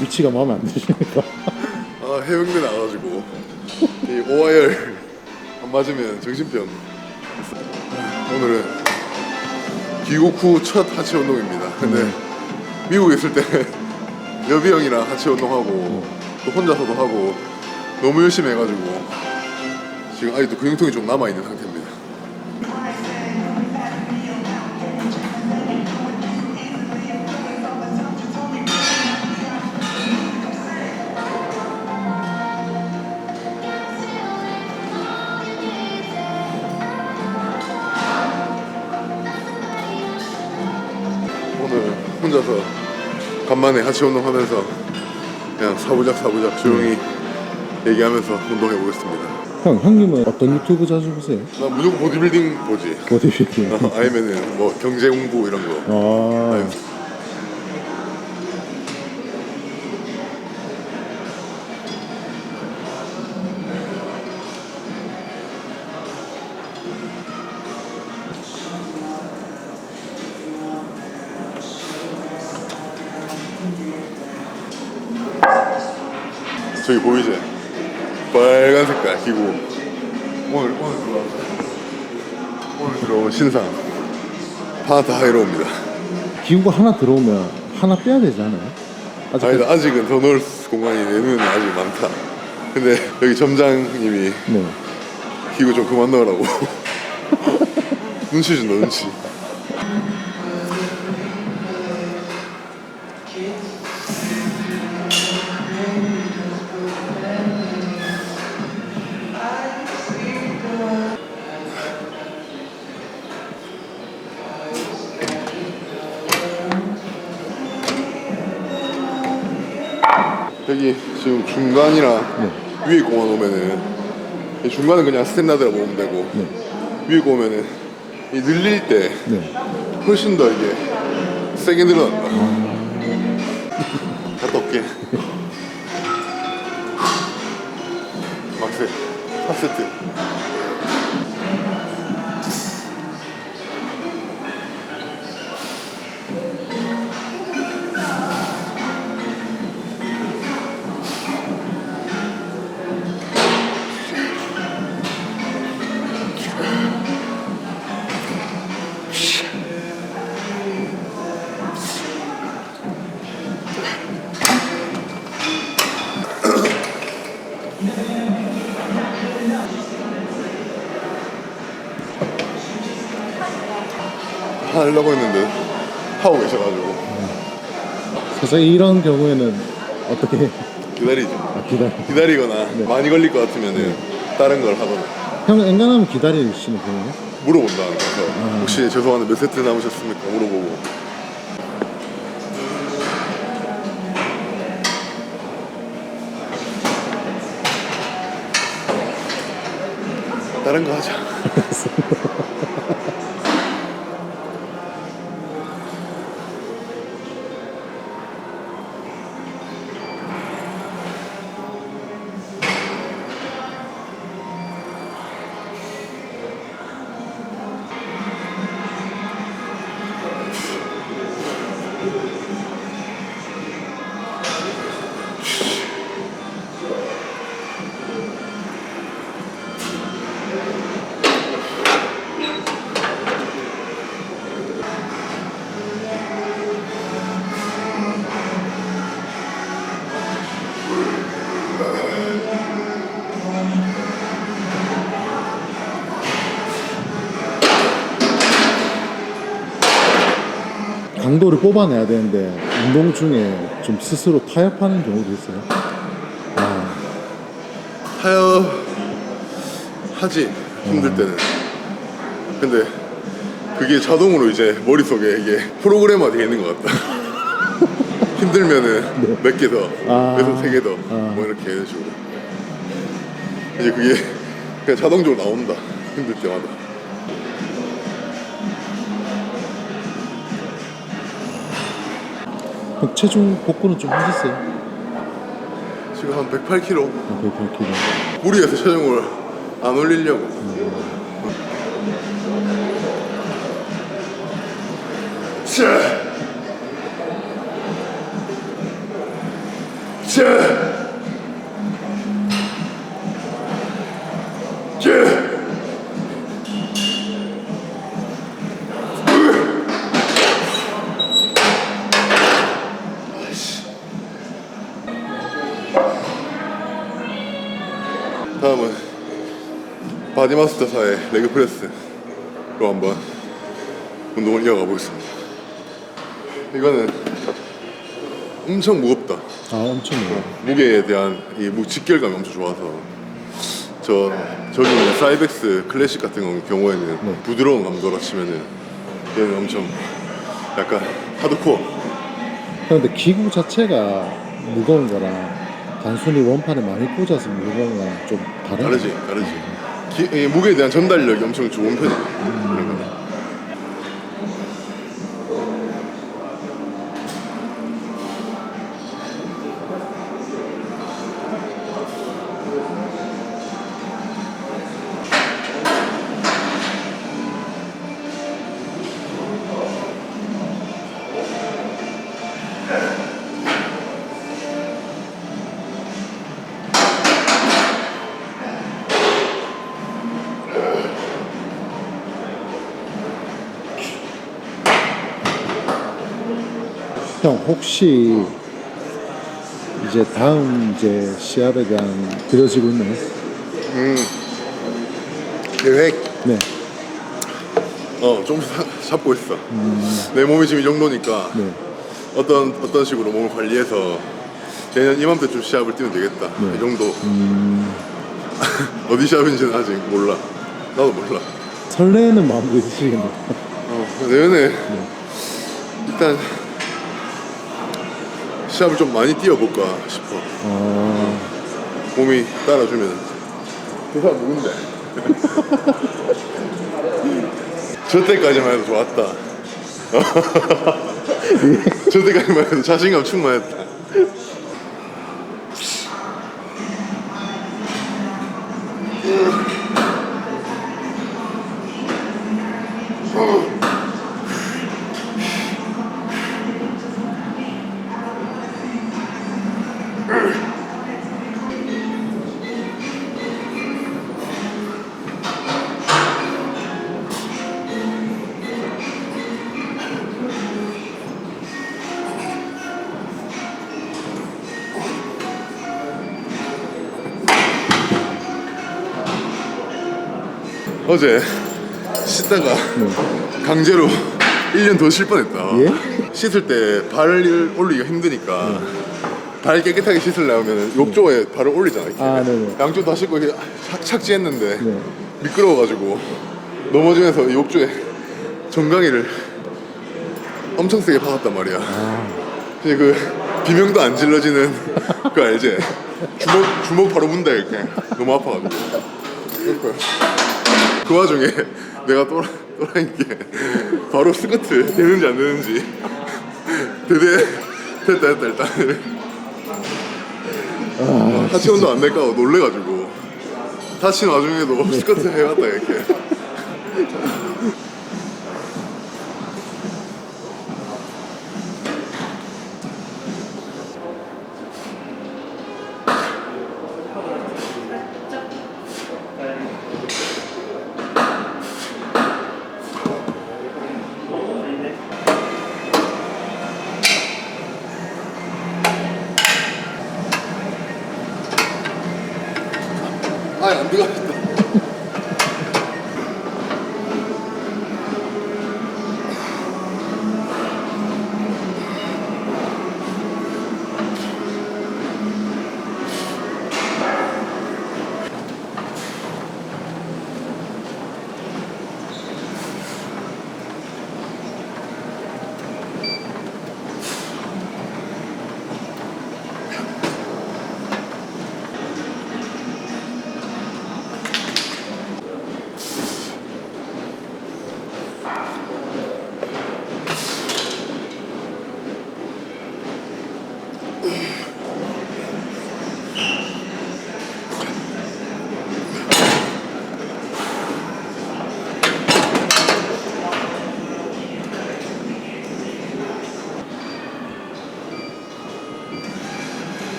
위치가 마음에 안 드시니까. 아 해병대 나가지고 이 오하열 안 맞으면 정신병. 오늘은 귀국 후 첫 하체 운동입니다. 근데 미국에 있을 때 여비 형이랑 하체 운동하고 또 혼자서도 하고 너무 열심히 해가지고 지금 아직도 근육통이 좀 남아 있는 상태입니다. 혼자서 간만에 하체 운동하면서 그냥 사부작 사부작 조용히 얘기하면서 운동해 보겠습니다. 형, 형님은 어떤 유튜브 자주 보세요? 나 무조건 보디빌딩 보지. 보디빌딩. 어, 아니면은 뭐 경제 공부 이런 거. 아, 보이지? 빨간 색깔 기구. 오늘 오늘 들어와. 오늘 들어온 신상. 파나타 하이로입니다. 기구가 하나 들어오면 하나 빼야 되지 않아요? 아직 아니다 아직은 더 넣을 공간이 내 눈에 아직 많다. 근데 여기 점장님이 네. 기구 좀 그만 넣으라고. 눈치 준다 눈치. 여기 지금 중간이랑 위에 꼽아 놓으면은 이 중간은 그냥 스탠다드라 보면 되고 네. 위에 꼽으면은 이 늘릴 때 네. 훨씬 더 이게 세게 늘어난다. 갔다 올게. 막세 4세트. 하려고 했는데 하고 계셔가지고 사실 이런 경우에는 어떻게 기다리죠. 아, 기다려. 기다리거나 많이 걸릴 것 같으면은 다른 걸 하거나 형 엔간하면 기다리시는 편이에요? 물어본다는 거서 혹시 죄송한데 몇 세트 남으셨습니까? 물어보고 다른 거 하자. 강도를 뽑아내야 되는데 운동 중에 좀 스스로 타협하는 경우도 있어요. 아, 타협 하지 힘들 때는 근데 그게 자동으로 이제 머릿속에 이게 프로그램화 되어 있는 것 같다 힘들면은 몇 개 더 아. 그래서 세 개 더 아. 뭐 이렇게 이런 식으로 이제 그게 그냥 자동적으로 나온다 힘들 때마다 체중 복구는 좀 하셨어요? 지금 한 108kg 아, 108kg. 무리해서 체중을 안 올리려고 자 제. 다음은 바디마스터사의 레그프레스로 한번 운동을 이어가 보겠습니다. 이거는 엄청 무겁다. 아 엄청 무거워. 무게에 대한 이 무- 직결감이 엄청 좋아서 저 저기 있는 사이벡스 클래식 같은 경- 경우에는 네. 부드러운 감도로 치면은 얘는 엄청 약간 하드코어. 그런데 기구 자체가 무거운 거랑 단순히 원판에 많이 꽂아서 거랑 좀 다른 다르지, 다르지. 기- 이 무게에 대한 전달력이 엄청 좋은 편이야. 그런 거는. 형 혹시 이제 다음 이제 시합에 대한 그려지고 있나요? 계획 네. 어, 좀 사- 잡고 있어. 내 몸이 지금 이 정도니까 네. 어떤 어떤 식으로 몸을 관리해서 내년 이맘때쯤 시합을 뛰면 되겠다. 네. 이 정도. 어디 시합인지는 아직 몰라. 나도 몰라. 설레는 마음도 있으시겠네요. 어, 내년에 일단 시합을 좀 많이 뛰어볼까 싶어. 아, 몸이 따라주면. 그 사람 누군데? 저 때까지만 해도 좋았다. 저 때까지만 해도 자신감 충만했다. 어제 씻다가 강제로 1년 더 쉴 뻔했다. 예? 씻을 때 발을 올리기가 힘드니까 발 깨끗하게 씻으려면 욕조에 발을 올리잖아. 이렇게. 아, 네네. 양쪽 다 씻고 이렇게 착, 착지했는데 네. 미끄러워가지고 넘어지면서 이 욕조에 정강이를 엄청 세게 박았단 말이야. 아. 근데 그 비명도 안 질러지는 그 알지? 주먹 주먹 바로 문다 이렇게 너무 아파가지고. 그러니까 그 와중에 내가 또라 또라인 게 바로 스커트 되는지 안 되는지. 되대 됐다 됐다 일단. 아, 하치원도 안 될까 봐 놀래가지고. 다친 와중에도 스커트 해왔다 이렇게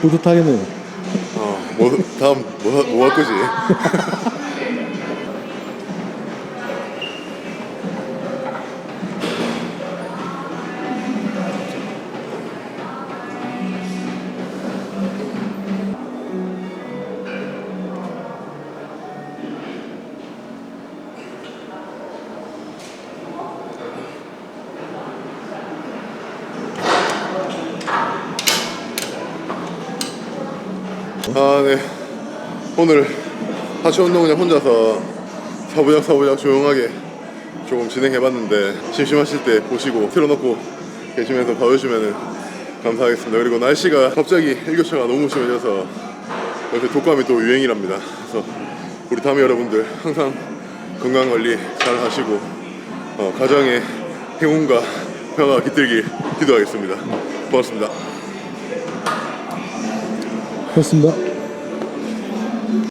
뿌듯하겠네요. 어, 뭐 다음 뭐뭐 할 거지? 아, 네. 오늘 하체 운동 그냥 혼자서 사부작 사부작 조용하게 조금 진행해봤는데 심심하실 때 보시고 틀어놓고 계시면서 봐주시면 감사하겠습니다. 그리고 날씨가 갑자기 일교차가 너무 심해져서 요새 독감이 또 유행이랍니다. 그래서 우리 다미 여러분들 항상 건강 관리 잘 하시고 어, 가정의 행운과 평화가 깃들길 기도하겠습니다. 고맙습니다. 그렇습니다.